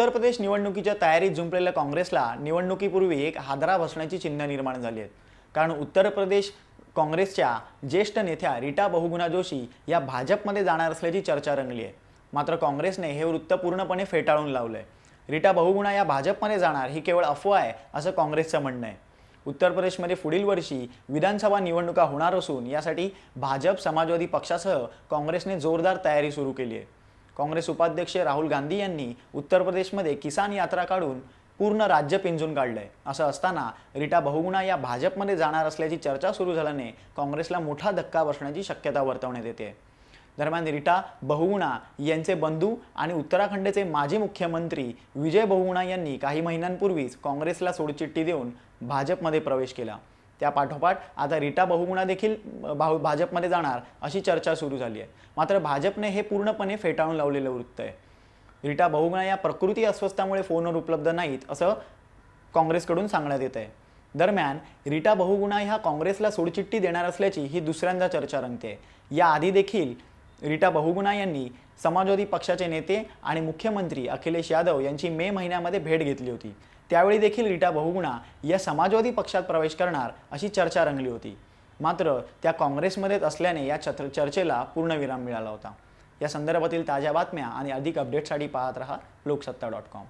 उत्तर प्रदेश निवडणुकीच्या तयारीत जुंपलेल्या काँग्रेसला निवडणुकीपूर्वी एक हादरा बसण्याची चिन्ह निर्माण झाली आहेत. कारण उत्तर प्रदेश काँग्रेसच्या ज्येष्ठ नेत्या रीटा बहुगुणा जोशी या भाजपमध्ये जाणार असल्याची चर्चा रंगली आहे. मात्र काँग्रेसने हे वृत्त पूर्णपणे फेटाळून लावलंय. रीटा बहुगुणा या भाजपमध्ये जाणार ही केवळ अफवा आहे असं काँग्रेसचं म्हणणं आहे. उत्तर प्रदेशमध्ये पुढील वर्षी विधानसभा निवडणुका होणार असून यासाठी भाजप समाजवादी पक्षासह काँग्रेसने जोरदार तयारी सुरू केली आहे. काँग्रेस उपाध्यक्ष राहुल गांधी यांनी उत्तर प्रदेशमध्ये किसान यात्रा काढून पूर्ण राज्य पिंजून काढलंय. असं असताना रिटा बहुगुणा या भाजपमध्ये जाणार असल्याची चर्चा सुरू झाल्याने काँग्रेसला मोठा धक्का बसण्याची शक्यता वर्तवण्यात येते. दरम्यान रिटा बहुगुणा यांचे बंधू आणि उत्तराखंडचे माजी मुख्यमंत्री विजय बहुगुणा यांनी काही महिन्यांपूर्वीच काँग्रेसला सोडचिठ्ठी देऊन भाजपमध्ये प्रवेश केला. त्या पाठोपाठ आता रीटा बहुगुणा देखील भाऊ भाजपमध्ये जाणार अशी चर्चा सुरू झाली आहे. मात्र भाजपने हे पूर्णपणे फेटाळून लावलेलं वृत्त आहे. रिटा बहुगुणा या प्रकृती अस्वस्थामुळे फोनवर उपलब्ध नाहीत असं काँग्रेसकडून सांगण्यात येत आहे दरम्यान रीटा बहुगुणा ह्या काँग्रेसला सोडचिठ्ठी देणार असल्याची ही दुसऱ्यांदा चर्चा रंगते याआधी देखील रिटा बहुगुणा यांनी समाजवादी पक्षाचे नेते आणि मुख्यमंत्री अखिलेश यादव यांची मे महिन्यामध्ये भेट घेतली होती. त्यावेळी देखील रीटा बहुगुणा या समाजवादी पक्षात प्रवेश करणार अशी चर्चा रंगली होती. मात्र त्या काँग्रेसमध्येच असल्याने या चत्र चर्चेला पूर्णविराम मिळाला होता. या संदर्भातील ताज्या बातम्या आणि अधिक अपडेटसाठी पाहत रहा लोकसत्ता डॉट कॉम.